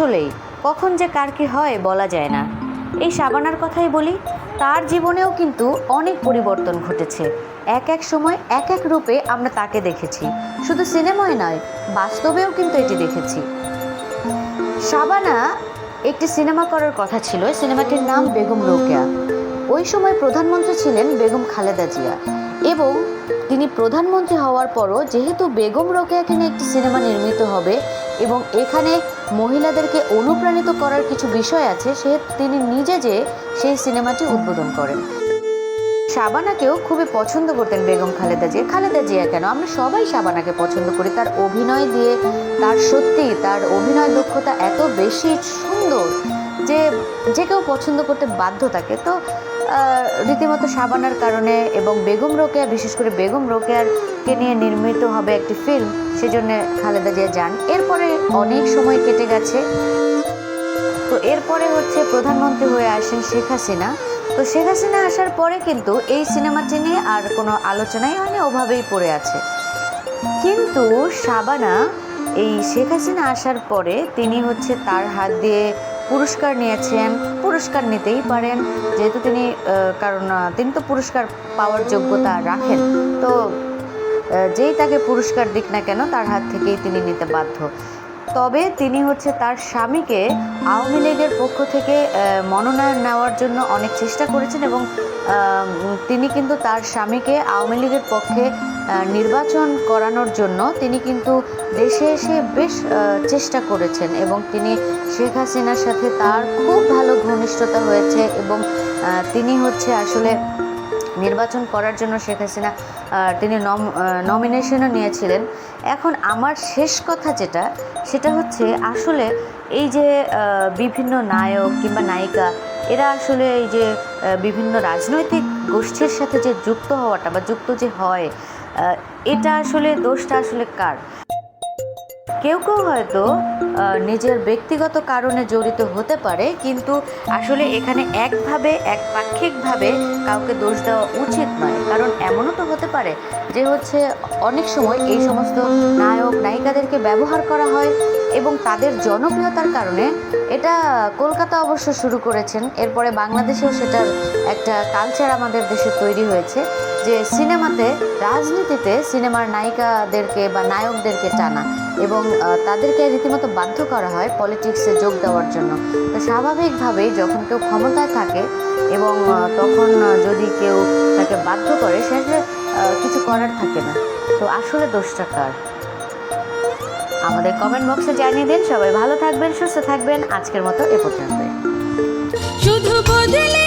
আসলেই কখন যে কার কি হয় বলা যায় না। এই শাবানার কথাই বলি, তার জীবনেও কিন্তু অনেক পরিবর্তন ঘটেছে। এক এক সময়, এক এক রূপে আমরা তাকে দেখেছি। শুধু সিনেমায় নয়, বাস্তবেও কিন্তু এটি দেখেছি। শাবানা একটি সিনেমা করার কথা ছিল সিনেমাটির নাম বেগম রোকেয়া। ওই সময় প্রধানমন্ত্রী ছিলেন বেগম খালেদা জিয়া এবং তিনি প্রধানমন্ত্রী হওয়ার পরও যেহেতু বেগম রোকেয়াকে নিয়ে একটি সিনেমা নির্মিত হবে এবং এখানে মহিলাদেরকে অনুপ্রাণিত করার কিছু বিষয় আছে, সে তিনি নিজে যে সেই সিনেমাটি উদ্বোধন করেন। শাবানাকেও খুবই পছন্দ করতেন বেগম খালেদা জিয়া। খালেদা জিয়া কেন? আমরা সবাই শাবানাকে পছন্দ করি। তার অভিনয় দিয়ে, তার সত্যি, তার অভিনয় দক্ষতা এত বেশি সুন্দর যে যে কেউ পছন্দ করতে বাধ্য থাকে। তো রীতিমতো শাবানার কারণে এবং বেগম রোকেয়া, বিশেষ করে বেগম রোকেয়ারকে নিয়ে নির্মিত হবে একটি ফিল্ম সেজন্য খালেদা জিয়া যান। এরপরে অনেক সময় কেটে গেছে। তো এরপরে হচ্ছে প্রধানমন্ত্রী হয়ে আসেন শেখ হাসিনা। তো শেখ হাসিনা আসার পরে কিন্তু এই সিনেমাটি নিয়ে আর কোনো আলোচনাই হয়নি, ওভাবেই পড়ে আছে। কিন্তু শাবানা, এই শেখ হাসিনা আসার পরে তিনি হচ্ছে তার হাত দিয়ে পুরস্কার নিয়েছেন। পুরস্কার নিতেই পারেন, যেহেতু তিনি কারণ, তিনি তো পুরস্কার পাওয়ার যোগ্যতা রাখেন। তো যেই তাকে পুরস্কার দিক না কেন, তার হাত থেকেই তিনি নিতে বাধ্য। তবে তিনি হচ্ছে তার স্বামীকে আওয়ামী লীগের পক্ষ থেকে মনোনয়ন নেওয়ার জন্য অনেক চেষ্টা করেছেন এবং তিনি কিন্তু তার স্বামীকে আওয়ামী লীগের পক্ষে নির্বাচন করানোর জন্য তিনি কিন্তু দেশে এসে বেশ চেষ্টা করেছেন এবং তিনি শেখ হাসিনার সাথে তার খুব ভালো ঘনিষ্ঠতা হয়েছে এবং তিনি হচ্ছে আসলে নির্বাচন করার জন্য শেখ হাসিনা তিনি নমিনেশনও নিয়েছিলেন। এখন আমার শেষ কথা যেটা, সেটা হচ্ছে আসলে এই যে বিভিন্ন নায়ক কিংবা নায়িকা, এরা আসলে এই যে বিভিন্ন রাজনৈতিক গোষ্ঠীর সাথে যে যুক্ত হওয়াটা বা যুক্ত যে হয় এটা আসলে দোষটা আসলে কার? কেউ কেউ হয়তো নিজের ব্যক্তিগত কারণে জড়িত হতে পারে, কিন্তু আসলে এখানে একভাবে, একপাক্ষিকভাবে কাউকে দোষ দেওয়া উচিত নয়। কারণ এমনও তো হতে পারে যে হচ্ছে অনেক সময় এই সমস্ত নায়ক, নায়িকাদেরকে ব্যবহার করা হয় এবং তাদের জনপ্রিয়তার কারণে এটা কলকাতা অবশ্য শুরু করেছেন। এরপরে বাংলাদেশেও সেটার একটা কালচার আমাদের দেশে তৈরি হয়েছে যে সিনেমাতে, রাজনীতিতে সিনেমার নায়িকাদেরকে বা নায়কদেরকে টানা এবং তাদেরকে রীতিমতো বাধ্য করা হয় পলিটিক্সে যোগ দেওয়ার জন্য। তো স্বাভাবিকভাবেই যখন কেউ ক্ষমতায় থাকে এবং তখন যদি কেউ তাকে বাধ্য করে, সে কিছু করার থাকে না। তো আসলে দোষটা কার? আমাদের কমেন্ট বক্সে জানিয়ে দিন। সবাই ভালো থাকবেন, সুস্থ থাকবেন। আজকের মতো এ পর্যন্তই। শুধু বদলে